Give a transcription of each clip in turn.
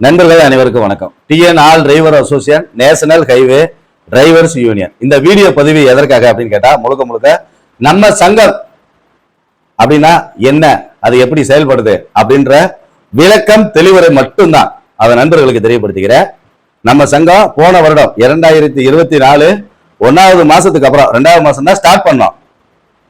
நண்பர்கள் அனைவருக்கும் வணக்கம். TN all driver association national highway drivers union இந்த வீடியோ பதிவு எதற்காக அப்படின்னு கேட்டா முழுக்க முழுக்க நம்ம சங்கம் அப்படின்னா என்ன? அது எப்படி செயல்படுது? அப்படின்ற விளக்கம் தெளிவரை மட்டும்தான் அதை நண்பர்களுக்கு தெரியப்படுத்துகிறேன். நம்ம சங்கம் போன வருடம் இரண்டாயிரத்தி இருபத்தி நாலு ஒன்னாவது மாசத்துக்கு அப்புறம் ரெண்டாவது மாசம் தான் ஸ்டார்ட் பண்ணோம்.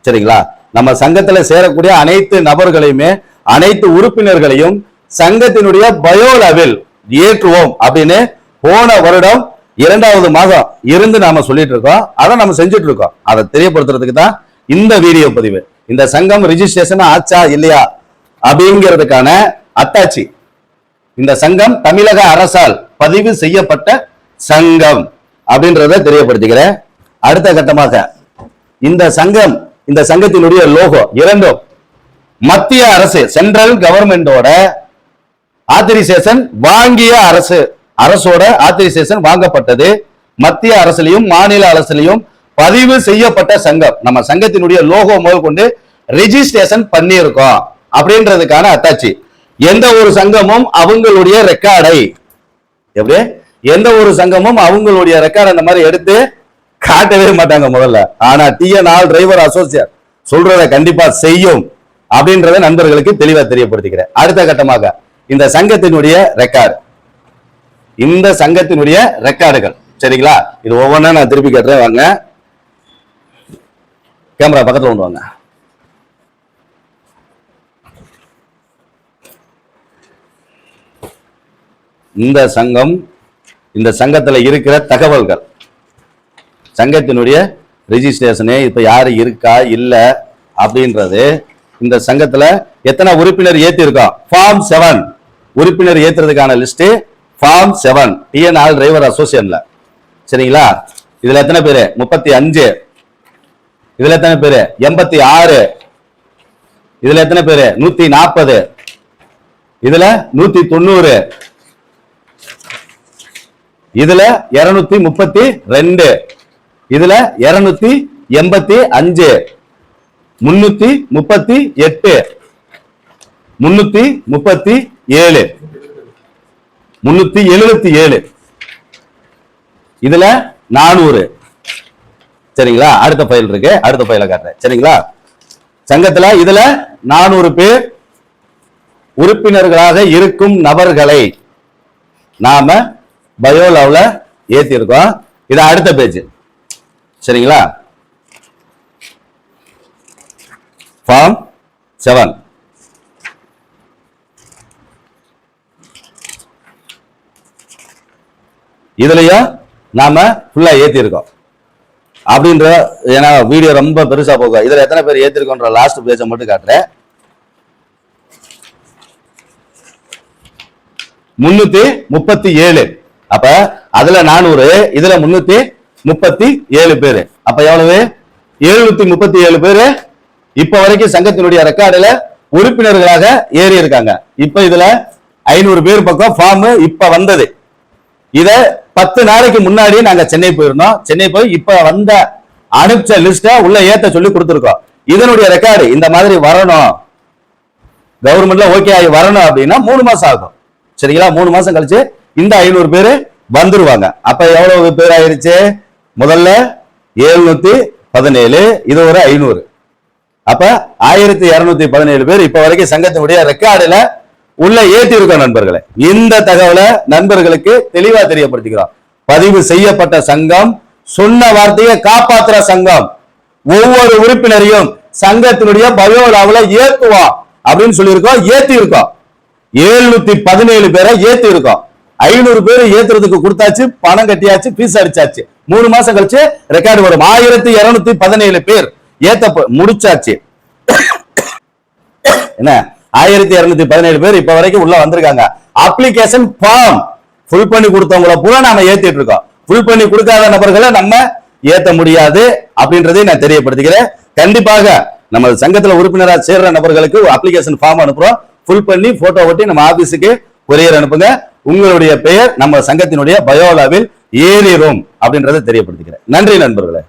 சரிங்களா? நம்ம சங்கத்துல சேரக்கூடிய அனைத்து நபர்களையுமே அனைத்து உறுப்பினர்களையும் சங்கத்தினுடைய பயோலவில் ஏற்றுவோம் அப்படின்னு போன வருடம் இரண்டாவது மாதம் இருந்து நாம சொல்லிட்டு இருக்கோம். அதை நம்ம செஞ்சுட்டு இருக்கோம். அதை தெரியப்படுத்துறதுக்கு தான் இந்த வீடியோ பதிவு. இந்த சங்கம் ரிஜிஸ்ட்ரேஷன் ஆச்சா இல்லையா அப்படிங்கிறதுக்கான அத்தாச்சி. இந்த சங்கம் தமிழக அரசால் பதிவு செய்யப்பட்ட சங்கம் அப்படின்றத தெரியப்படுத்திக்கிறேன். அடுத்த கட்டமாக இந்த சங்கம் இந்த சங்கத்தினுடைய லோகோ இரண்டும் மத்திய அரசு சென்ட்ரல் கவர்மெண்டோட ஆத்தரைசேஷன் வாங்கிய அரசு அரசோட ஆத்தரைசேஷன் வாங்கப்பட்டது. மத்திய அரசுலையும் மாநில அரசுலையும் பதிவு செய்யப்பட்ட சங்கம். நம்ம சங்கத்தினுடைய லோகோ முதல் கொண்டு ரெஜிஸ்ட்ரேஷன் பண்ணியிருக்கோம் அப்படின்றதுக்கான அத்தாட்சி. எந்த ஒரு சங்கமும் அவங்களுடைய ரெக்கார்டை எப்படி? எந்த ஒரு சங்கமும் அவங்களுடைய ரெக்கார்ட் அந்த மாதிரி எடுத்து காட்டவே மாட்டாங்க முதல்ல. ஆனா டிஎன் ஆல் டிரைவர் அசோசியேட் சொல்றத கண்டிப்பா செய்யும் அப்படின்றத நண்பர்களுக்கு தெளிவா தெரியப்படுத்திக்கிறேன். அடுத்த கட்டமாக இந்த சங்கத்தினுடைய ரெக்கார்டு இந்த சங்கத்தினுடைய ரெக்கார்டுகள் சரிங்களா? இது ஒவ்வொன்றா நான் திருப்பி கேட்டுறேன் வாங்க. கேமரா பக்கத்தில் கொண்டு வாங்க. இந்த சங்கம் இந்த சங்கத்தில் இருக்கிற தகவல்கள். சங்கத்தினுடைய ரிஜிஸ்ட்ரேஷனு இப்போ யார் இருக்கா இல்லை அப்படின்றது இந்த சங்கத்தில் எத்தனை உறுப்பினர் ஏற்றிருக்கோம் ஃபார்ம் செவன் உறுப்பினர் ஏற்றுறதுக்கான list form seven TNR driver அசோசியேஷன்ல சரிங்களா? இதுல எத்தனை பேரு? முப்பத்தி அஞ்சு. இதுல எத்தனை பேரு? எண்பத்தி ஆறு. இதுல எத்தனை பேரு? நூத்தி நாற்பது இதுல நூத்தி தொண்ணூறு. இதுல இருநூத்தி முப்பத்தி ரெண்டு. இதுல இருநூத்தி எண்பத்தி அஞ்சு. முன்னூத்தி முப்பத்தி எட்டு. முன்னூத்தி முப்பத்தி ஏழு. முன்னூத்தி எழுபத்தி ஏழு. இதுல நானூறு. சரிங்களா? அடுத்த ஃபைல் இருக்கு. அடுத்த ஃபைல காட்டுறேன். சரிங்களா? சங்கத்துல இதுல நானூறு பேர் உறுப்பினர்களாக இருக்கும் நபர்களை நாம பயோலாவில் ஏத்திருக்கோம் இது அடுத்த பேஜ் சரிங்களா? ஃபார்ம் செவன் இதுலயும் நாம ஃபுல்லா ஏற்றிருக்கோம் அப்படின்ற ஏன்னா வீடியோ ரொம்ப பெருசா போகும் இதுல எத்தனை பேர் ஏத்திருக்கோன்ற லாஸ்ட் பேஜை மட்டும் காட்டுறேன். முன்னூத்தி முப்பத்தி ஏழு. அப்ப அதுல நானூறு இதுல முன்னூத்தி முப்பத்தி ஏழு பேரு. அப்ப எவ்வளவு? எழுநூத்தி முப்பத்தி ஏழு பேரு. இப்ப வரைக்கும் சங்கத்தினுடைய ரெக்கார்டுல உறுப்பினர்களாக ஏறி இருக்காங்க இப்ப இதுல ஐநூறு பேர் பக்கம் ஃபார்ம் இப்ப வந்தது. இத பத்து நாளைக்கு முன்னாடியே நாங்க சென்னை போயிருந்தோம். சென்னை போய் இப்ப வந்த அனுப்பிச்ச லிஸ்ட உள்ள ஏத்த சொல்லி கொடுத்துருக்கோம். இதனுடைய ரெக்கார்டு இந்த மாதிரி வரணும். கவர்மெண்ட்ல ஓகே ஆகி வரணும் அப்படின்னா மூணு மாசம் ஆகும். சரிங்களா? மூணு மாசம் கழிச்சு இந்த ஐநூறு பேரு வந்துருவாங்க. அப்ப எவ்வளவு பேர் ஆயிருச்சு? முதல்ல எழுநூத்தி பதினேழு இது ஒரு ஐநூறு. அப்ப ஆயிரத்தி இருநூத்தி பதினேழு பேர் இப்ப வரைக்கும் சங்கத்தினுடைய ரெக்கார்டுல உள்ள ஏத்தி இருக்கோம் நண்பர்களே. இந்த தகவலை நண்பர்களுக்கு தெளிவா தெரியப்படுத்திக்கிறோம். பதிவு செய்யப்பட்ட சங்கம் சொன்ன வார்த்தையை காப்பாத்துற சங்கம் ஒவ்வொரு உறுப்பினரையும் சங்கத்தினுடைய பயோலாவில் ஏத்துவா அப்படின்னு சொல்லியிருக்கோம் ஏத்தி இருக்கோம் எழுநூத்தி பதினேழு பேரை ஏத்தி இருக்கோம் ஐநூறு பேர் ஏத்துறதுக்கு கொடுத்தாச்சு பணம் கட்டியாச்சு பீஸ் அடிச்சாச்சு. மூணு மாசம் கழிச்சு ரெக்கார்டு வரும். ஆயிரத்தி இருநூத்தி பதினேழு பேர் ஏத்த முடிச்சாச்சு. என்ன? ஆயிரத்தி இருநூத்தி பதினேழு பேர் இப்ப வரைக்கும் உள்ள வந்திருக்காங்க. அப்ளிகேஷன் ஃபார்ம் ஃபுல் பண்ணி கொடுத்தவங்கள பூரா நாம ஏத்திட்டு இருக்கோம். ஃபுல் பண்ணி கொடுக்காத நபர்களை நம்ம ஏத்த முடியாது அப்படின்றதை நான் தெரியப்படுத்துகிறேன் கண்டிப்பாக நம்ம சங்கத்துல உறுப்பினராக சேர்ற நபர்களுக்கு அப்ளிகேஷன் ஃபார்ம் அனுப்புறோம். ஃபுல் பண்ணி போட்டோ ஒட்டி நம்ம ஆபீஸுக்கு கொரியர் அனுப்புங்க. உங்களுடைய பெயர் நம்ம சங்கத்தினுடைய பயோலாவில் ஏறிடும் அப்படின்றத தெரியப்படுத்துகிறேன் நன்றி நண்பர்களே.